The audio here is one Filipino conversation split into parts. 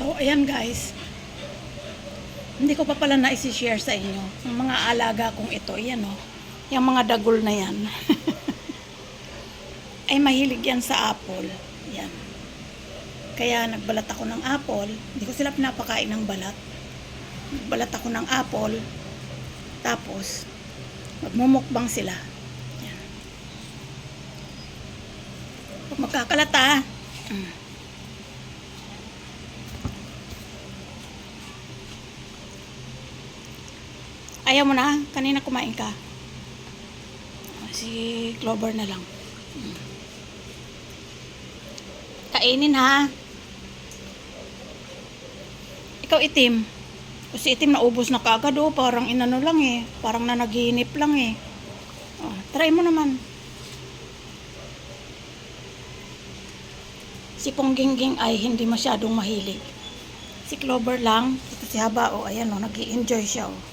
So, ayan guys. Hindi ko pa pala na-share sa inyo. Yung mga alaga kong ito, ayan o. Yung mga dagol na yan. ay mahilig yan sa apple. Yan. Kaya nagbalat ako ng apple. Hindi ko sila pinapakain ng balat. Nagbalat ako ng apple. Tapos, magmumukbang sila. Yan. Huwag magkakalata. Mm. Ayaw mo na? Kanina kumain ka. Ah, Si Clover na lang. Kainin ha. Ikaw itim. Kasi itim naubos na kagad oh. Parang inano lang eh. Parang nanaginip lang eh. Oh, try mo naman. Si Ponggingging ay hindi masyadong mahilig. Si Clover lang. Ito si Haba oh. Ayan oh. nag enjoy siya oh.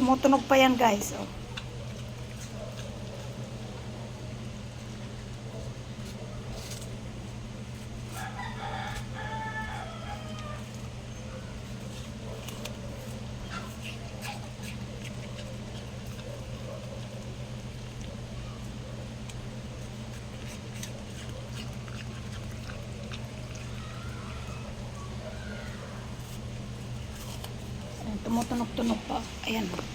Tumutunog pa yan guys. Oh. Tumutunog-tunog pa. Ayan.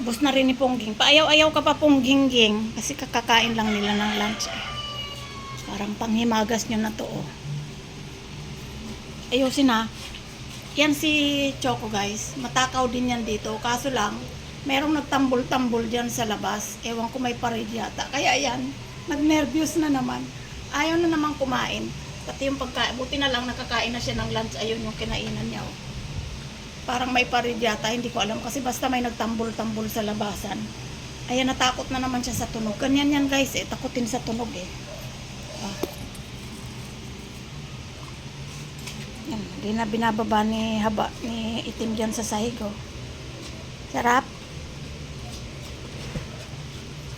Ubus na rin ni Pongging. Paayaw-ayaw ka pa Ponggingging. Kasi kakakain lang nila ng lunch. Parang panghimagas nyo na to. Oh. Ayusin na. Yan si Choco guys. Matakaw din yan dito. Kaso lang, merong nagtambol-tambol dyan sa labas. Ewan ko may parid yata. Kaya yan, nag-nervous na naman. Ayaw na naman kumain. Pati yung pagkain. Buti na lang nakakain na siya ng lunch. Ayun yung kinainan niya. Oh parang may parid yata, hindi ko alam kasi basta may nagtambol-tambol sa labasan. Ayan, natakot na naman siya sa tunog. Ganyan yan guys eh, takutin sa tunog eh. Ah. Yan, di na binababa ni haba, ni itim dyan sa sahig oh. Sarap.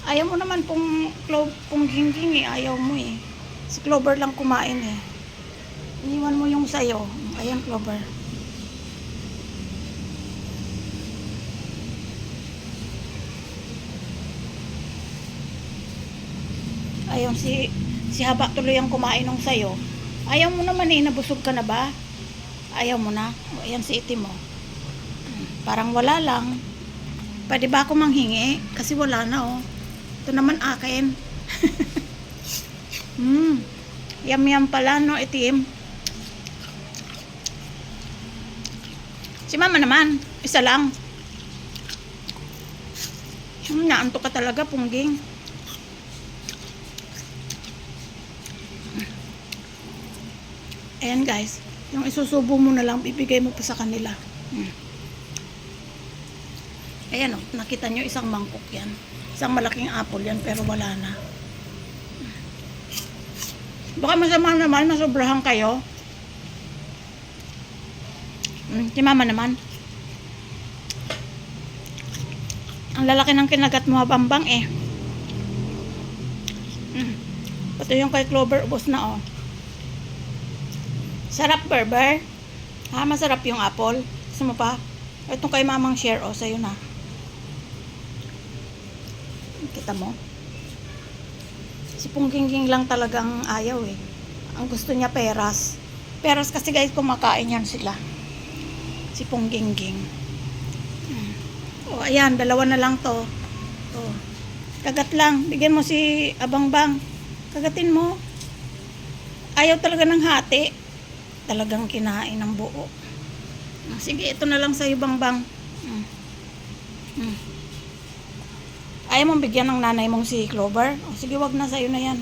Ayaw mo naman pong, pong gingging eh, ayaw mo eh. Si Clover lang kumain eh. Iniwan mo yung sayo. Ayan, Clover. Ayun, si, si Haba tuloy ang kumain ng sayo. Ayaw mo naman eh, nabusog ka na ba? Ayaw mo na? Ayan si itim mo. Parang wala lang. Pwede ba ako manghingi? Kasi wala na oh. Ito naman akin. hmm. Yum yum pala no, itim. Si mama naman, isa lang. Naanto ka talaga, pungging. Ayan guys, yung isusubo mo na lang, bibigay mo pa sa kanila. Hmm. Ayan o, nakita nyo isang mangkok yan. Isang malaking apple yan, pero wala na. Baka masama naman, masobrahan kayo. Hmm, si mama naman. Ang lalaki ng kinagat mo, bambang eh. Hmm. Pati yung kay Clover, ubos na oh. Sarap, Berber. Ha, masarap yung apple. Gusto mo pa? Ito kay mamang share, oh, sa'yo na. Kita mo? Si Punggingging lang talagang ayaw eh. Ang gusto niya peras. Peras kasi guys, kumakain yan sila. Si Punggingging. Hmm. Oh, ayan, dalawa na lang to. Oh. Kagat lang. Bigyan mo si Abangbang. Kagatin mo. Ayaw talaga ng hati talagang kinain ng buo. Ah, Sige, ito na lang sa ibang bang. Mm. Mm. Ayaw mong bigyan ng nanay mong si Clover? O, sige, wag na sa'yo na yan.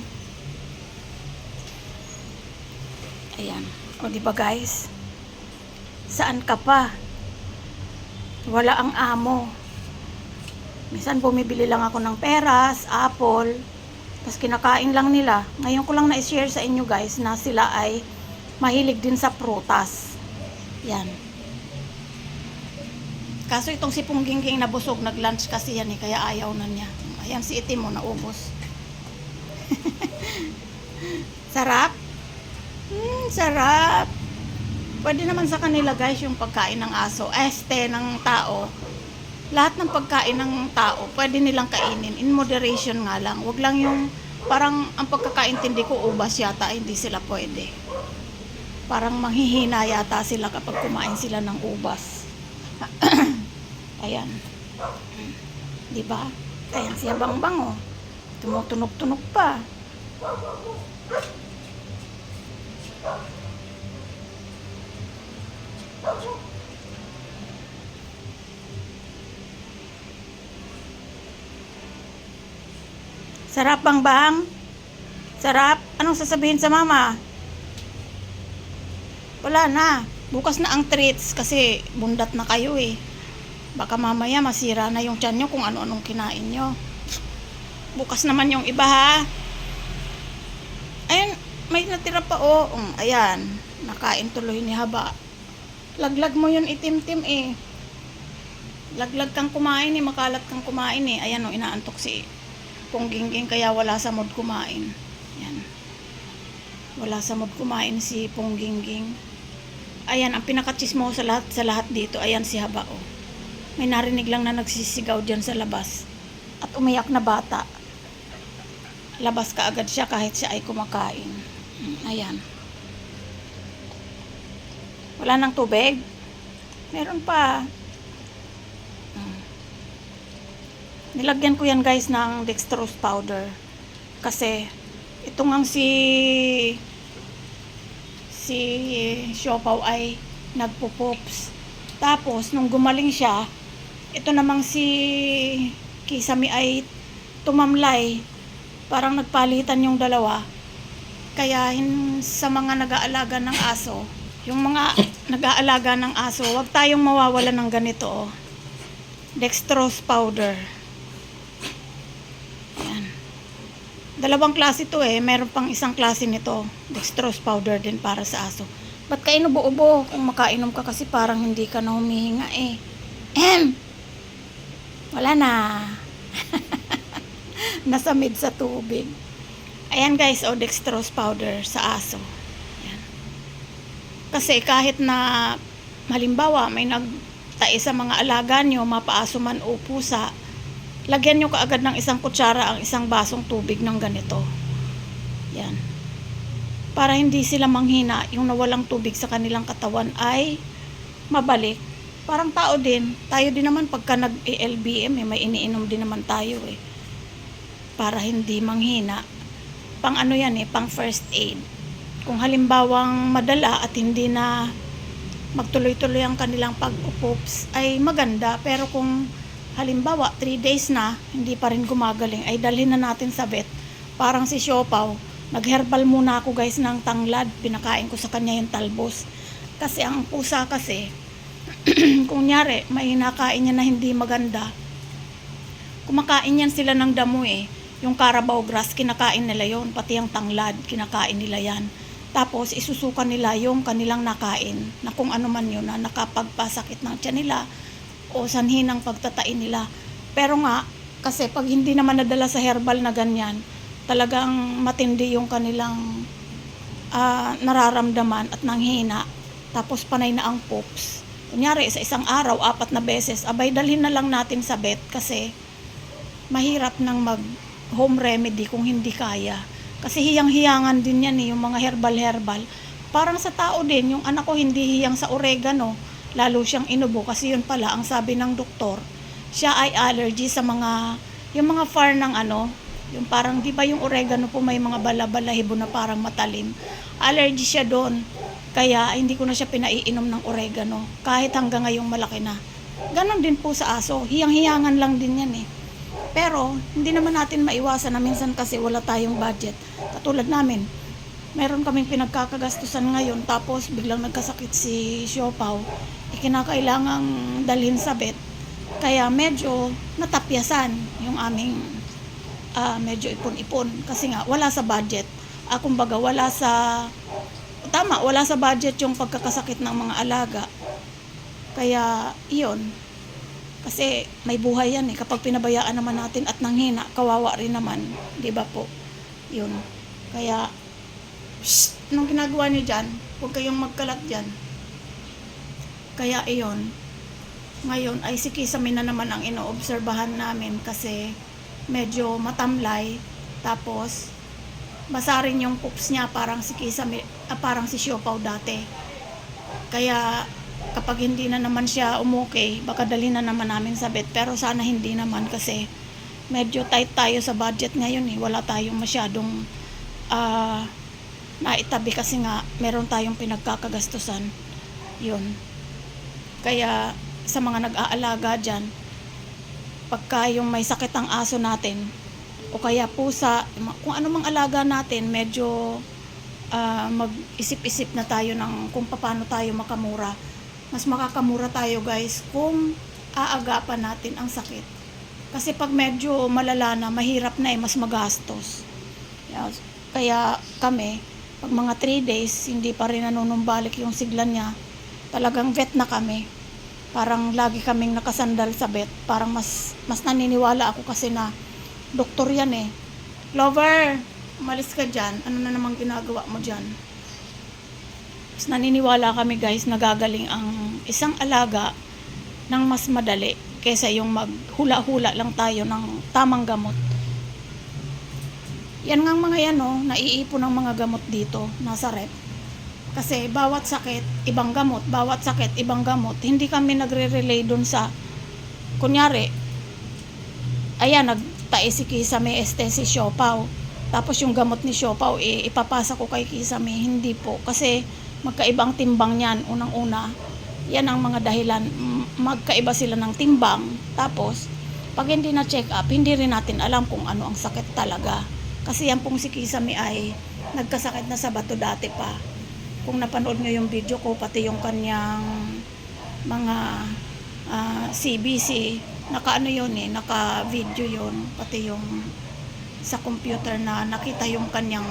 Ayan. O, di ba guys? Saan ka pa? Wala ang amo. Minsan bumibili lang ako ng peras, apple, tapos kinakain lang nila. Ngayon ko lang na-share sa inyo guys na sila ay mahilig din sa prutas. Yan. Kaso itong si Punggingging nabusog, nag-lunch kasi yan eh, kaya ayaw na niya. Ayan si itim mo, naubos. Sarap? Hmm, sarap. Pwede naman sa kanila guys yung pagkain ng aso, este ng tao. Lahat ng pagkain ng tao, pwede nilang kainin. In moderation nga lang. Huwag lang yung parang ang pagkakaintindi ko ubas yata, hindi sila pwede. Parang manghihina yata sila kapag kumain sila ng ubas. Ayan. Di ba? Ayan siya bangbang oh. Tumutunog-tunog pa. Sarap bang bang? Sarap? Anong sasabihin sa mama? Wala na. Bukas na ang treats kasi bundat na kayo eh. Baka mamaya masira na yung tiyan nyo kung ano-anong kinain nyo. Bukas naman yung iba ha. Ayun, may natira pa oh. Um, ayan, nakain tuloy ni Haba. Laglag mo yun itim-tim eh. Laglag kang kumain eh, makalat kang kumain eh. Ayan oh, inaantok si Ponggingging kaya wala sa mood kumain. Yan. Wala sa mood kumain si Ponggingging. Ayan, ang pinakachismo sa lahat, sa lahat dito, ayan si Haba oh. May narinig lang na nagsisigaw dyan sa labas. At umiyak na bata. Labas ka agad siya kahit siya ay kumakain. Ayan. Wala nang tubig? Meron pa. Nilagyan ko yan guys ng dextrose powder. Kasi ito ngang si si Siopaw ay nagpo-pops. Tapos nung gumaling siya, ito namang si Kisame ay tumamlay. Parang nagpalitan yung dalawa. Kaya hin, sa mga nag-aalaga ng aso, yung mga nag-aalaga ng aso, wag tayong mawawala ng ganito. Oh. Dextrose powder. Ayan. Dalawang klase to eh. Meron pang isang klase nito. Dextrose powder din para sa aso. Ba't ka inubo-ubo? Kung makainom ka kasi parang hindi ka na humihinga eh. Ehem! Wala na. Nasa mid sa tubig. Ayan guys, o dextrose powder sa aso. Ayan. Kasi kahit na halimbawa may nagtae sa mga alaga nyo, mapaaso man o pusa, lagyan nyo kaagad ng isang kutsara ang isang basong tubig ng ganito. Yan. Para hindi sila manghina, yung nawalang tubig sa kanilang katawan ay mabalik. Parang tao din. Tayo din naman pagka nag-LBM, eh, may iniinom din naman tayo eh. Para hindi manghina. Pang ano yan eh, pang first aid. Kung halimbawang madala at hindi na magtuloy-tuloy ang kanilang pag-upops, ay maganda. Pero kung halimbawa 3 days na, hindi pa rin gumagaling, ay dalhin na natin sa vet. Parang si Siopaw, nag-herbal muna ako guys ng tanglad. Pinakain ko sa kanya yung talbos. Kasi ang pusa kasi, kung nyari, may nakain niya na hindi maganda, kumakain yan sila ng damo eh. Yung carabao grass, kinakain nila yon pati yung tanglad, kinakain nila yan. Tapos, isusukan nila yung kanilang nakain, na kung ano man yun, na nakapagpasakit ng tiyan nila, o sanhi ng pagtatain nila. Pero nga, kasi pag hindi naman nadala sa herbal na ganyan, talagang matindi yung kanilang ah, nararamdaman at nanghina. Tapos panay na ang poops. Kunyari, sa isang araw, apat na beses, abay dalhin na lang natin sa vet kasi mahirap nang mag home remedy kung hindi kaya. Kasi hiyang-hiyangan din yan eh, yung mga herbal-herbal. Parang sa tao din, yung anak ko hindi hiyang sa oregano, lalo siyang inubo kasi yun pala ang sabi ng doktor, siya ay allergy sa mga, yung mga far ng ano, yung parang, di ba yung oregano po may mga bala-balahibo na parang matalim. Allergy siya doon. Kaya hindi ko na siya pinaiinom ng oregano. Kahit hanggang ngayong malaki na. Ganon din po sa aso. Hiyang-hiyangan lang din yan eh. Pero, hindi naman natin maiwasan na minsan kasi wala tayong budget. Katulad namin, meron kaming pinagkakagastusan ngayon tapos biglang nagkasakit si Siopaw. Ikinakailangang dalhin sa vet. Kaya medyo natapyasan yung aming ah, medyo ipon-ipon. Kasi nga, wala sa budget. Ah, kumbaga, wala sa... Tama, wala sa budget yung pagkakasakit ng mga alaga. Kaya, iyon. Kasi may buhay yan eh. Kapag pinabayaan naman natin at nanghina, kawawa rin naman. Di ba po? Yun. Kaya, Shh! Anong ginagawa niyo dyan? Huwag kayong magkalat dyan. Kaya iyon, ngayon ay si Kisame na naman ang inoobserbahan namin kasi medyo matamlay. Tapos, basa rin yung pups niya parang si Kisame, ah, parang si Siopaw dati. Kaya kapag hindi na naman siya umukay, baka dali na naman namin sa vet. Pero sana hindi naman kasi medyo tight tayo sa budget ngayon eh. Wala tayong masyadong ah, naitabi kasi nga meron tayong pinagkakagastusan. Yun. Kaya sa mga nag-aalaga dyan, pagka yung may sakit ang aso natin, o kaya pusa, kung ano mang alaga natin, medyo ah, mag-isip-isip na tayo ng kung paano tayo makamura. Mas makakamura tayo guys kung aagapan natin ang sakit. Kasi pag medyo malala na, mahirap na eh, mas magastos. Kaya kami, pag mga 3 days, hindi pa rin nanunumbalik yung sigla niya, talagang vet na kami. Parang lagi kaming nakasandal sa vet. Parang mas, mas naniniwala ako kasi na doktor yan eh. Lover, umalis ka dyan. Ano na namang ginagawa mo dyan? Mas naniniwala kami guys, nagagaling ang isang alaga ng mas madali kaysa yung maghula-hula lang tayo ng tamang gamot. Yan nga mga yan oh, naiipon ng mga gamot dito, nasa rep. Kasi bawat sakit, ibang gamot, bawat sakit, ibang gamot. Hindi kami nagre-relay dun sa, kunyari, ayan, nagtae si Kisame este si Siopaw. Tapos yung gamot ni Siopaw, eh, ipapasa ko kay Kisame. Hindi po. Kasi magkaibang timbang yan, unang-una. Yan ang mga dahilan. Magkaiba sila ng timbang. Tapos, pag hindi na check up, hindi rin natin alam kung ano ang sakit talaga. Kasi yan pong si Kisame ay nagkasakit na sa bato dati pa. Kung napanood nyo yung video ko, pati yung kanyang mga ah, CBC, naka ano yun eh, naka video yun, pati yung sa computer na nakita yung kanyang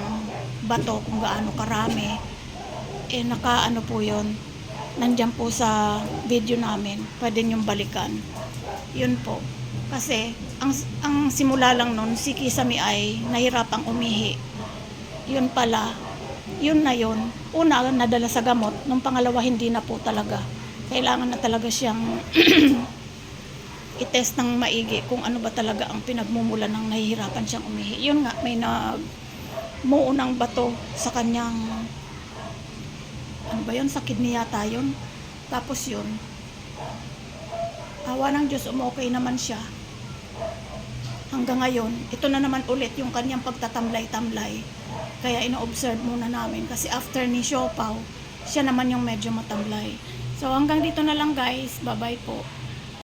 bato kung gaano karami. Eh naka ano po yun, nandyan po sa video namin, pwede niyong balikan. Yun po. Kasi, ang, ang simula lang nun, si Kisame ay nahirapang umihi. Yun pala, yun na yun. Una, nadala sa gamot. Nung pangalawa, hindi na po talaga. Kailangan na talaga siyang i-test ng maigi kung ano ba talaga ang pinagmumula ng nahihirapan siyang umihi. Yun nga, may nag muunang bato sa kanyang ano ba yun, sa kidney yata yun. Tapos yun, awa ng Diyos, umokay naman siya. Hanggang ngayon, ito na naman ulit yung kanyang pagtatamlay-tamlay. Kaya ino-observe muna namin kasi after ni Siopaw, siya naman yung medyo matamlay. So hanggang dito na lang guys. Bye-bye po.